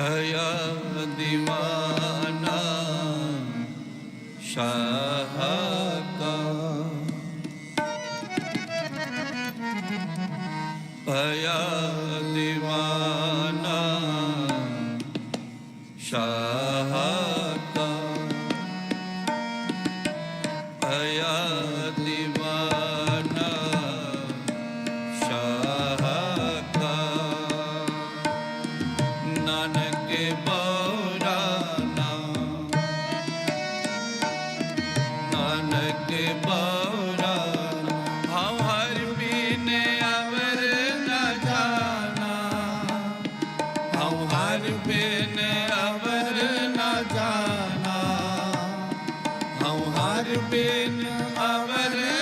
ਭਇਆ ਦੀਵਾਨਾ ਸ਼ਾਹ ਕਾ। ਭਇਆ ਦੀਵਾਨਾ ਸ਼ਾਹ ਅਵਰ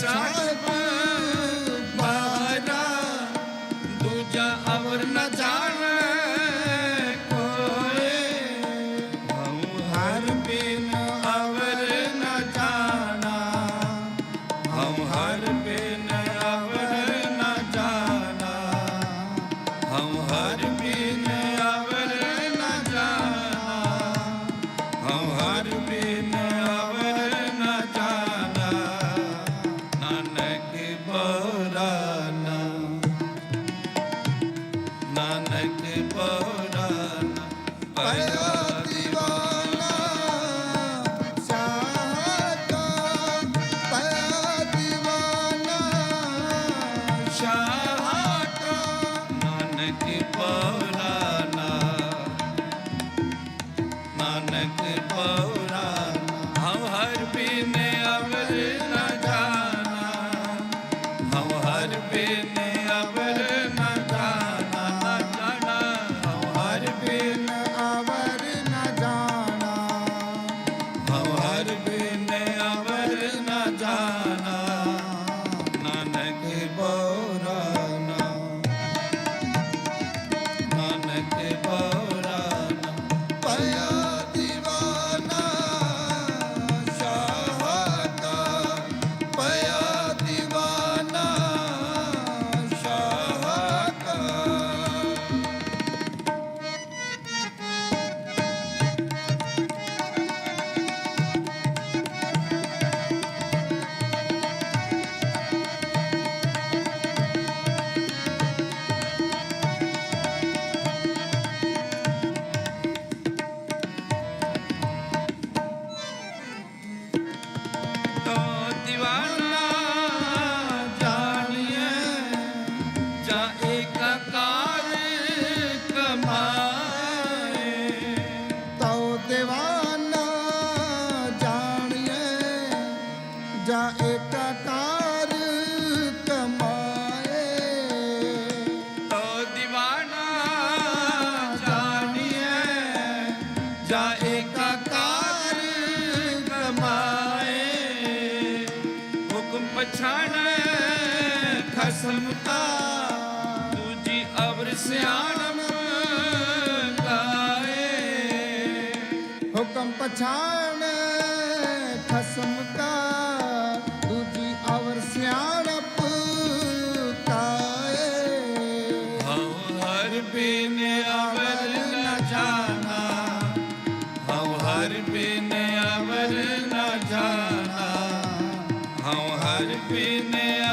Side. ਪਛਾਣ ਖਸਮ ਤਾ ਦੂਜੀ ਅਵਰ ਸਿਆਣਮ ਕਾਏ ਹੁਕਮ ਪਛਾਣ ਖਸਮ ਕਾ, ਦੂਜੀ ਅਵਰ ਸਿਆਣਪ ਕਾਏ ਹਉ ਹਰ ਬਿਨ ਅਵਰ ਨ ਜਾਣਾ, ਹਉ ਹਰ ਬਿਨ ਅਵਰ ਨ ਜਾਣਾ। Arpine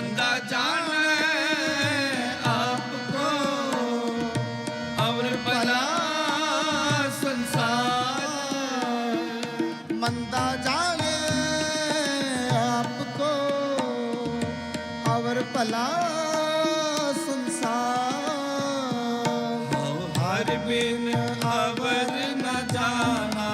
ਬੰਦਾ ਜਾਣੈ ਆਪ ਕੋ ਸੰਸਾਰ। ਮੰਦਾ ਜਾਣੈ ਆਪ ਕੋ ਭਲਾ ਸੰਸਾਰ। ਹਰ ਬਿਨ ਅਵਰ ਨ ਜਾਣਾ।